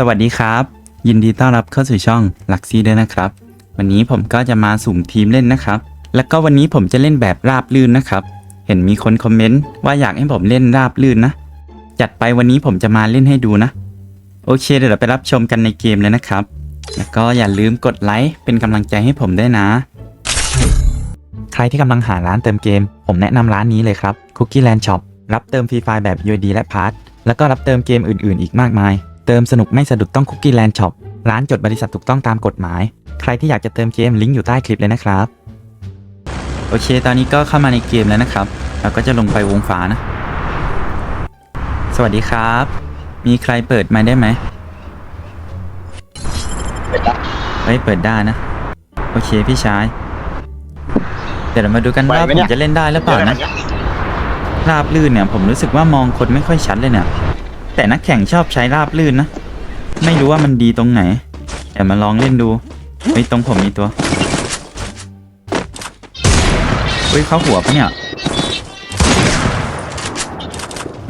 สวัสดีครับ ยินดีต้อนรับเข้าสู่ช่องลักซี่ด้วยนะครับ วันนี้ผมก็จะมาสุ่มทีมเล่นนะครับ แล้วก็วันนี้ผมจะเล่นแบบราบลื่นนะครับ เห็นมีคนคอมเมนต์ว่าอยากให้ผมเล่นราบลื่นนะ จัดไปวันนี้ผมจะมาเล่นให้ดูนะ โอเคเดี๋ยวเราไปรับชมกันในเกมเลยนะครับ แล้วก็อย่าลืมกดไลค์เป็นกำลังใจให้ผมด้วยนะ ใครที่กำลังหาร้านเติมเกม ผมแนะนำร้านนี้เลยครับ Cookie Land Shop รับเติมฟรีไฟล์แบบ UID และ Pass แล้วก็รับเติมเกมอื่น ๆ อีกมากมาย เติมสนุกไม่สะดุดต้อง Cookie Land Shop ร้านจดบริษัทถูกต้องตามกฎหมาย ใครที่อยากจะเติมเกมลิงก์อยู่ใต้คลิปเลยนะครับ โอเค ตอนนี้ก็เข้ามาในเกมแล้วนะครับ เราก็จะลงไปวงฟ้านะ สวัสดีครับ มีใครเปิดไมค์ได้ไหมเปิดได้เฮ้ยเปิดได้นะ โอเคพี่ชาย เดี๋ยวเรามาดูกันว่าไหวไหมผเนี่มยจะเล่นได้หรือเปล่านะ ราบลื่นเนี่ยผมรู้สึกว่ามองคนไม่ค่อยชัดเลยเนี่ย แต่นักแข่งชอบใช้ราบลื่นนะ ไม่รู้ว่ามันดีตรงไหน แต่มาลองเล่นดูเฮ้ยตรงผมมีตัวเฮ้ยเข้าหัวปะเนี่ย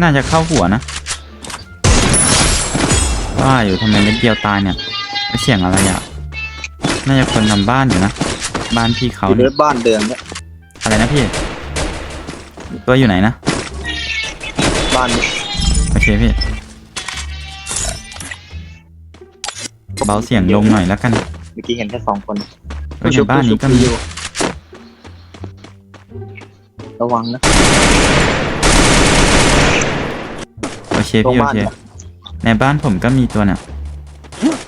น่าจะเข้าหัวนะ ว่าอยู่ทำไมเม็ดเดียวตายเนี่ยแล้วเสียงอะไรอะน่าจะคนทำบ้านอยู่นะ บ้านพี่เขาอยู่เนี่ยในบ้านเดิมเนี่ยอะไรนะพี่ ตัวอยู่ไหนนะ บ้านนี้โอเคพี่ เบาเสียงลงหน่อยแล้วกันเมื่อกี้เห็นแค่สองคนเออในบ้านนี้ก็มีอยู่ระวังนะโอเคตรงพี่โอบ้านเคเนี่ยในบ้านผมก็มีตัวน่ะ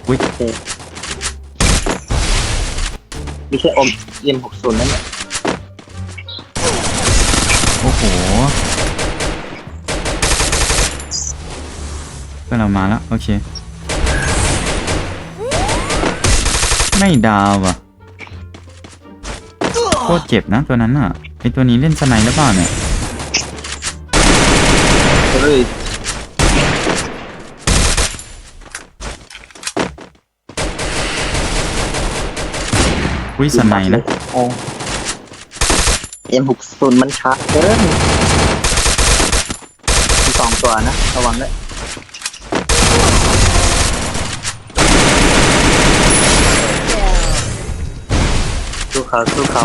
อุ้ยไม่ใช่อมเอ็มหกศูนย์นั่นแหละโอ้โหเพื่อนเรามาแล้ว โอเค ไม่ดาวอะโคตรเจ็บนะตัวนั้นอะไอตัวนี้เล่นสไนด์หรือเปล่าเนี่ยก็เลยอุ้ยสไนด์นะเอ็มหกศูนย์มันช้าเกินมีสองตัวนะ ระวังด้วย เขาสู้เขา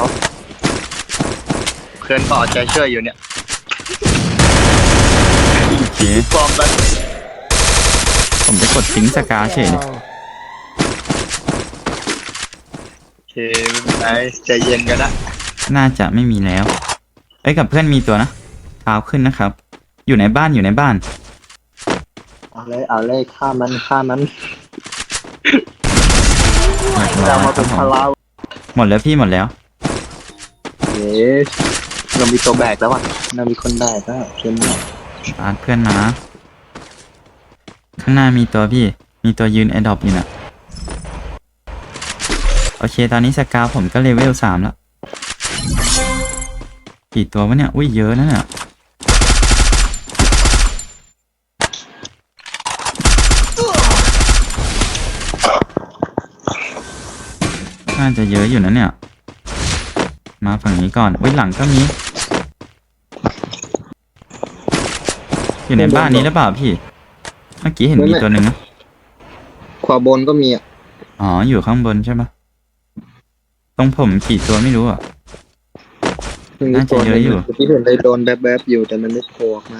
เพื่อนต่อใจช่วยอยู่เนี่ยโอเคฟอร์มแล้วผมจะกดทิ้งสกาเฉยเลยโอเคไม่เป็นไรใจเย็นกันนะน่าจะไม่มีแล้วเอ้ยกับเพื่อนมีตัวนะเท้าขึ้นนะครับ อยู่ในบ้านอยู่ในบ้าน เอาเลยเอาเลยฆ่ามันฆ่ามันหมดเรามาเป็นพลาว หมดแล้วพี่หมดแล้วเย้เรามีตัวแบกแล้วอะเรามีคนแบกแล้วเช่นนี้ตาดเพื่อนนะ ข้างหน้ามีตัวพี่ มีตัวยืนแอดดอปอยู่นะโอเค ตอนนี้สกาวผมก็เลเวลสามแล้ว กี่ตัววะเนี่ย อุ้ยเยอะนะเนี่ย น่าจะเยอะอยู่นะเนี่ย มาฝั่งนี้ก่อนอุ้ยหลังก็มี อยู่ในบ้านนี้หรือเปล่าพี่ เมื่อกี้เห็นมีตัวหนึ่งนะ ขวาบนก็มีอะ อ๋อ อยู่ข้างบนใช่ปะตรงผมกี่ตัวไม่รู้อะ น่าจะเยอะอยู่เมื่อกี้เห็นเลยโดนแบๆอยู่แต่มันไม่โผล่ออกมา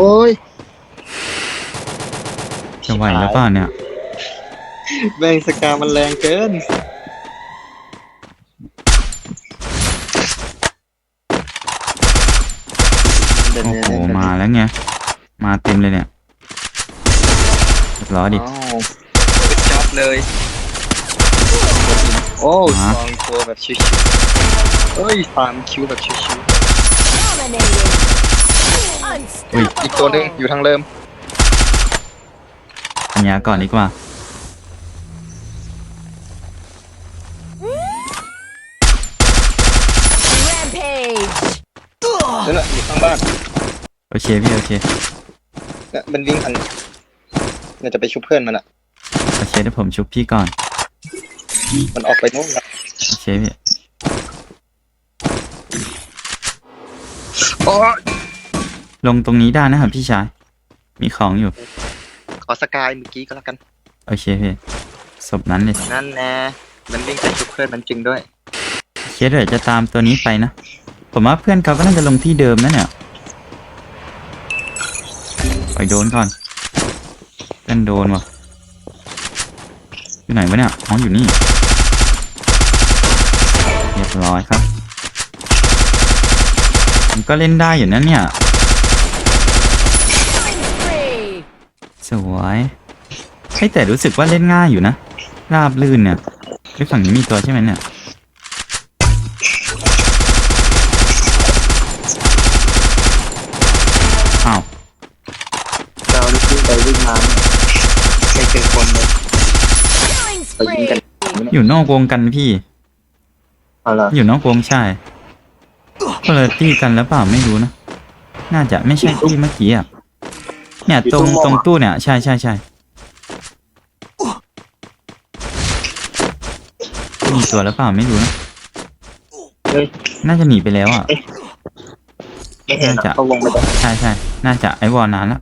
โอ้ยจะไหวหรือเปล่าเนี่ยแม่งสกามันแรงเกิน โอ้โห มาแล้วไง มาเต็มเลยเนี่ยเรียบร้อยดิอ้าวจับเลยโอ้ฮะสองตัวแบบชิวๆเฮ้ยสามคิวแบบชิว Dominating. อุ้ยอีกตัวหนึงอยู่ทางเริ่มปัญญาก่อนดีกว่า Rampage! อยู่ข้างบ้านโอเคพี่โอเคเนี่ยมันวิ่งอันเนี่ยจะไปชุบเพื่อนมันอะโอเคเดี๋ยวผมชุบพี่ก่อน มันออกไปนู่นละโอเคพี่อ๋อ ลงตรงนี้ได้นะครับพี่ชาย มีของอยู่ ขอสกายเมื่อกี้ก็แล้วกัน โอเคพี่ศพนั้นเลยนั่นแน่มันวิ่งไปชุบเพื่อนมันจริงด้วยเคสเดี๋ยวจะตามตัวนี้ไปนะ ผมว่าเพื่อนเขาก็น่าจะลงที่เดิมนะเนี่ยไปโดนก่อนเพื่อนโดนวะอยู่ไหนวะเนี่ยอ๋ออยู่นี่เรียบร้อยครับ มันก็เล่นได้อยู่นะเนี่ย Killing spree. สวยเฮ้ยแต่รู้สึกว่าเล่นง่ายอยู่นะ ราบลื่นเนี่ยด้วยฝั่งนี้มีตัวใช่ไหมเนี่ย อ้าวเรานี่วิ่งไปวิ่งมาเนี่ยไม่เจอคนเลย Killing ไปยิงกัน spree. อยู่นอกวงกันพี่ เอาละอยู่นอกวงใช่คนละตี้กันแล้วเปล่าไม่รู้นะ น่าจะไม่ใช่ที่เมื่อกี้อะ เนี่ยตรงตรงตู้เนี่ยใช่ใช่ใช่มีตัวแล้วเปล่าไม่รู้นะเฮ้ยน่าจะหนีไปแล้วอะไม่เห็นน่าจะอะเข้าวงไปเลยใช่ใช่น่าจะไอวอลนานแล้ว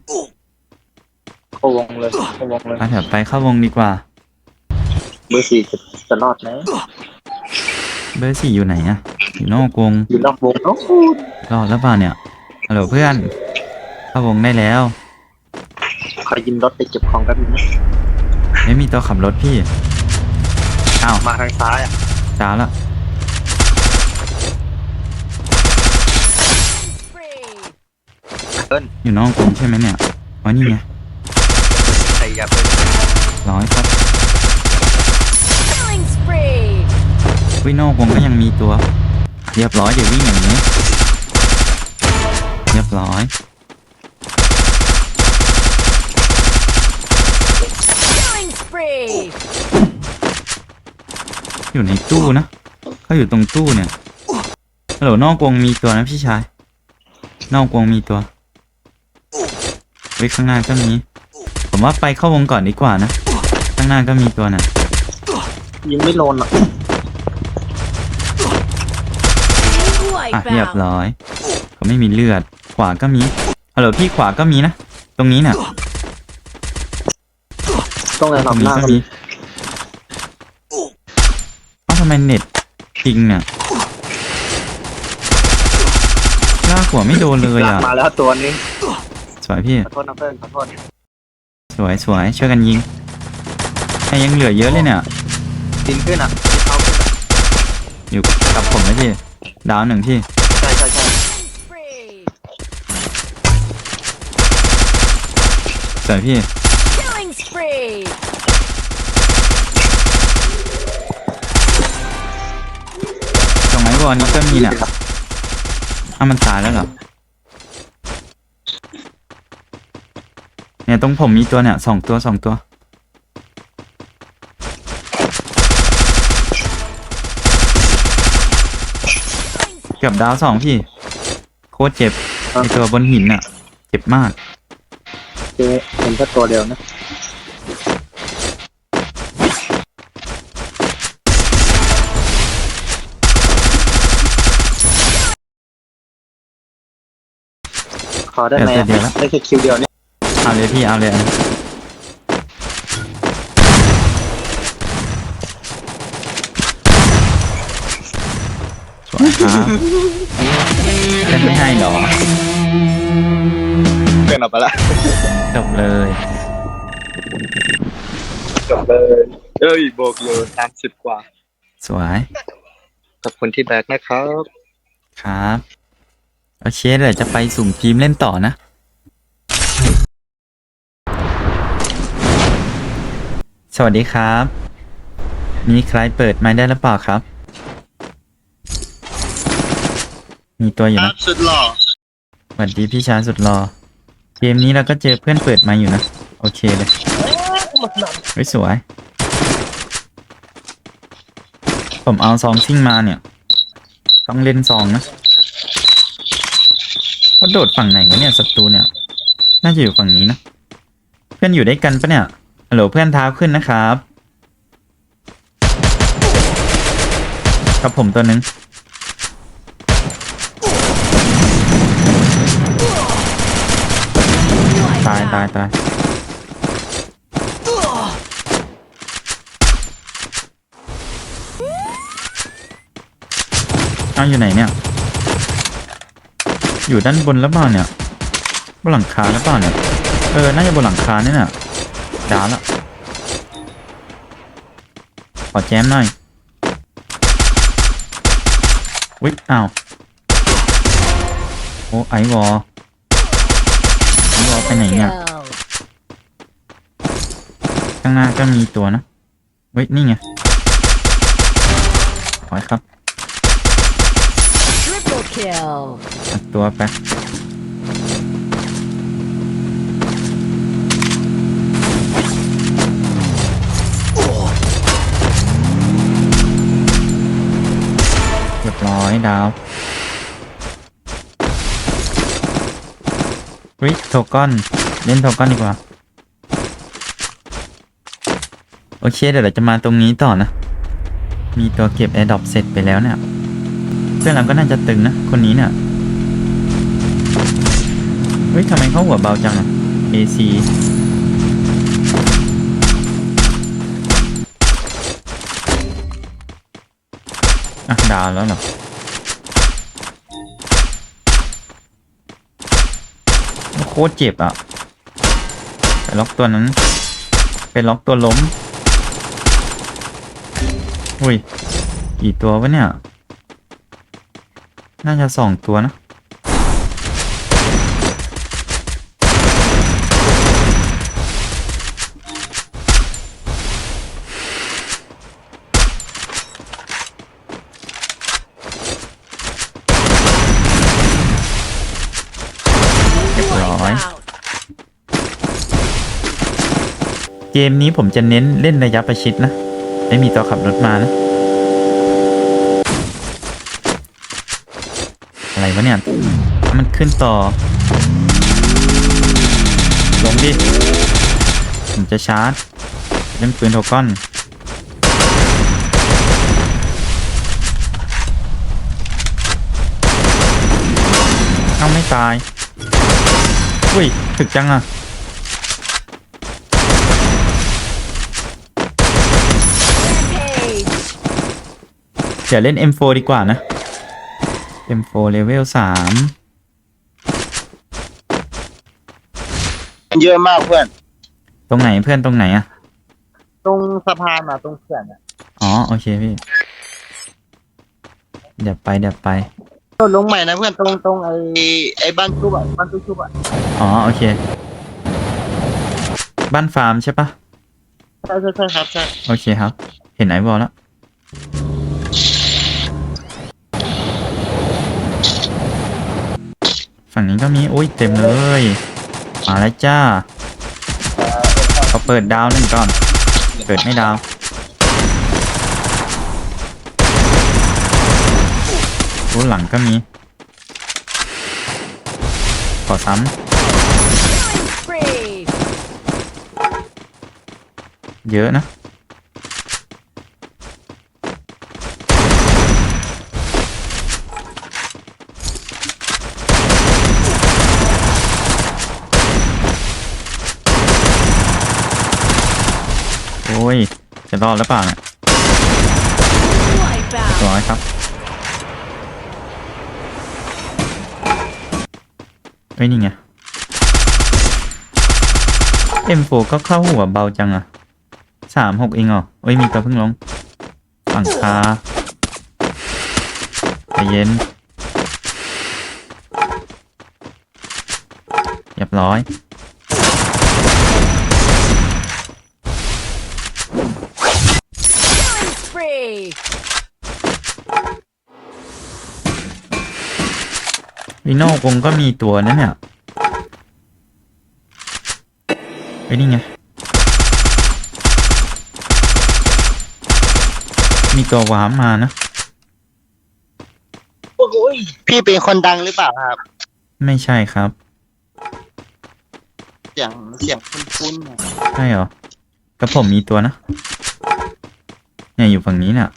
เข้าวงเลยเข้าวงเลยไปเถอะไปเข้าวงดีกว่า เบอร์สี่จะจะรอดไหมเบอร์สี่อยู่ไหนอะอยู่นอกวงอยู่นอกวงโอ้โหรอดแล้วเปล่าเนี่ยฮัลโหลเพื่อนเข้าวงได้แล้ว ขอยินรถไปเก็บของแป๊บนึงนะไม่มีตัวขับรถพี่ อ้าวมาทางซ้ายอะจ้าละ Spree. อยู่นอกวงใช่ไหมเนี่ย อ๋อนี่ไง ใครอย่าไปร้อยครับ Killing spree. วินอกวงก็ยังมีตัว เรียบร้อยเดี๋ยววิ่งอย่างนี้ เรียบร้อย Killing spree. อยู่ในตู้นะเขาอยู่ตรงตู้เนี่ยฮัลโหลนอกวงมีตัวนะพี่ชาย นอกวงมีตัวไว้ข้างหน้าก็มีผมว่าไปเข้าวงก่อนดีกว่านะ ข้างหน้าก็มีตัวน่ะยิงไม่โลนหรอกอะ Wipe เรียบ out. ร้อยเขาไม่มีเลือด ขวาก็มีฮัลโหลพี่ขวาก็มีนะ ตรงนี้น่ะต้องเลยตรงลำหนี้น้าก็ก็มีมีเอ้าทำไมเน็ตปิงเนี่ยลากหัวไม่โดนเลยลากอะ มาแล้วตัวนึงสวยพี่ ขอโทษนะเพื่อนขอโทษสวยสวยช่วยกันยิงแต่ยังเหลือเยอะเลยเนี่ย ดินขึ้นอะดินเขาขึ้นอะอยู่กับผมนะพี่ ดาวหนึ่งพี่ ใช่ใช่ใช่ Spree. สวยพี่ ตรงไหนวอนี้ก็มีเนี่ยอ้าวมันตายแล้วเหรอ เนี่ยตรงผมมีตัวเนี่ยสองตัวสองตัว เกือบดาวสองพี่ โคตรเจ็บไอตัวบนหินน่ะเจ็บมาก เจอเห็นแค่ตัวเดียวนะ ขอได้ไหมเดี๋ยวเดี๋ยวนะ ได้แค่คิวเดียวเนี่ยเอาเลยพี่เอาเลยอันนี้สวยครับเล่นไม่ให้เหรอเกินออกไปละจบเลยจบเลยเอ้ยโบกอยู่สามสิบกว่าสวยขอบคุณที่แบกนะครับ ครับ โอเคเดี๋ยวจะไปสุ่มทีมเล่นต่อนะ สวัสดีครับ มีใครเปิดไม้ได้หรือเปล่าครับ มีตัวอยู่นะสุดหล่อสวัสดีพี่ชายสุดรอเกมนี้เราก็เจอเพื่อนเปิดมาอยู่นะ โอเคเลยเฮ้ยสวย ผมเอาซองซิ่งมาเนี่ย ต้องเล่นซองนะ เขาโดดฝั่งไหนวะเนี่ยศัตรูเนี่ย น่าจะอยู่ฝั่งนี้นะ เพื่อนอยู่ด้วยกันปะเนี่ยฮัลโหลเพื่อนเท้าขึ้นนะครับ ครับผมตัวนึงตายตายตายเอาอยู่ไหนเนี่ย อยู่ด้านบนแล้วเปล่าเนี่ยบนหลังคาแล้วเปล่าเนี่ยเออน่าจะบนหลังคาเนี่ยน่ะดาละขอแจมหน่อยวิอ้าวโอ้ไอวอไอวอไปไหนเนี่ยข้างหน้าก็มีตัวนะเว้ยนี่ไงขอครับ kill. อัดตัวไปเรียบร้อยดาววิโทก้อนเล่นโทก้อนดีกว่า โอเค เดี๋ยวเราจะมาตรงนี้ต่อนะ มีตัวเก็บ a อ r d r o p เสร็จไปแล้วเนี่ย เพื่อนเราก็น่าจะตึงนะ คนนี้เนี่ยเฮ้ยทำไมเขาหัวเบาจังอะ AC อะดาวแล้วเหรอโคตรเจ็บอะไปล็อกตัวนั้นไปล็อกตัวล้ม อุ้ย กี่ตัววะเนี่ย น่าจะสองตัวนะ เรียบร้อย เกมนี้ผมจะเน้นเล่นระยะประชิดนะ ไม่มีตัวขับรถมานะ อะไรวะเนี่ย มันขึ้นต่อ ลงดิ ผมจะชาร์จ เล่นปืนโทก้อนเอ้าไม่ตาย อุ้ย ถึกจังอะเดี๋ยวเล่น M4 ดีกว่านะ M4 เลเวลสามเยอะมากเพื่อน ตรงไหนเพื่อนตรงไหนอะตรงสะพานอะตรงเขื่อนอะอ๋อ โอเคพี่ เดี๋ยวไปเดี๋ยวไปก็ลงใหม่นะเพื่อนตรงตรงไอ้ไอ้บ้านชุบอะบ้านชุบชุบอะอ๋อ โอเค บ้านฟาร์มใช่ปะใช่ใช่ใช่ครับใช่โอเคครับ เห็นไหนบอลแล้ว ฝั่ง นี้ก็มีอุ้ยเต็มเลย มาแล้วจ้าขอเปิดดาวหนึ่งก่อน เปิดไม่ดาวโอ้หลังก็มี ขอซ้ำเยอะนะ โอ้ย จะรอดหรือเปล่าเนี่ย Wipe out. ร้อยครับเฮ้ยนี่ไง M4 ก็เข้าหัวเบาจังอะสามหกเองเหรอเอ้ยมีตัวเพิ่งลงฝั่งคาใจเย็นเรียบร้อย วิโน่คงก็มีตัวนะเนี่ยเฮ้ยนี่ไง มีตัววาร์ปมานะโอ้โหยพี่เป็นคนดังหรือเปล่าครับ ไม่ใช่ครับ เสียงเสียงคุ้นๆอะใช่เหรอก็ผมมีตัวนะ เนี่ยอยู่ฝั่งนี้เนี่ย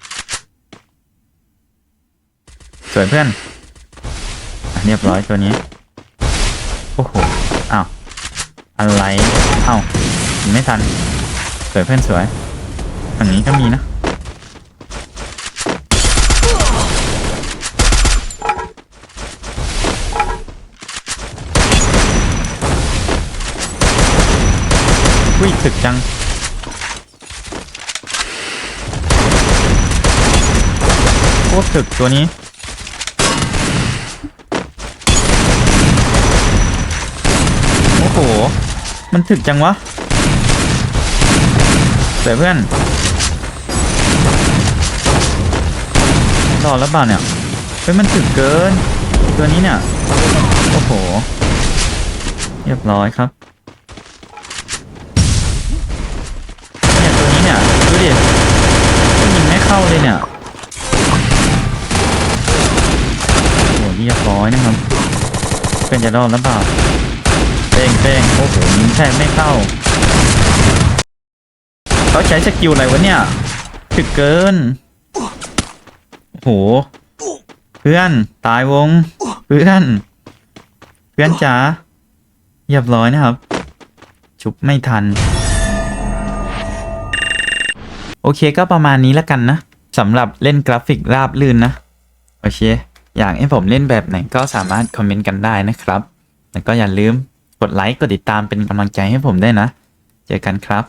สวยเพื่อนอะ เรียบร้อยตัวนี้ โอ้โหอ้าวอะไรเอ้ายิงไม่ทันสวยเพื่อนสวยฝั่งนี้ก็มีนะอุ้ยถึกจังโคตรถึกตัวนี้ โอ้โห มันถึกจังวะเสียเพื่อนรอแล้วเปล่าเนี่ยเฮ้ยมันถึกเกิน ตัวนี้เนี่ย โอ้โห เรียบร้อยครับเนี่ยตัวนี้เนี่ย ดูดิยิงไม่เข้าเลยเนี่ยโอ้โหเรียบร้อยนะครับ เป็นจะรอดแล้วเปล่า ป้งเป้งโอ้โหยิงแทบไม่เข้าเขาใช้สกิลอะไรวะเนี่ยถึกเกินโอ้โหเพื่อนตายวง เพื่อน เพื่อนจ๋าเรียบร้อยนะครับ ชุบไม่ทัน โอเคก็ประมาณนี้แล้วกันนะสำหรับเล่นกราฟิกราบลื่นนะ โอเค อยากให้ผมเล่นแบบไหนก็สามารถคอมเมนต์กันได้นะครับ แล้วก็อย่าลืม กดไลค์ กดติดตามเป็นกำลังใจให้ผมได้นะ เจอกันครับ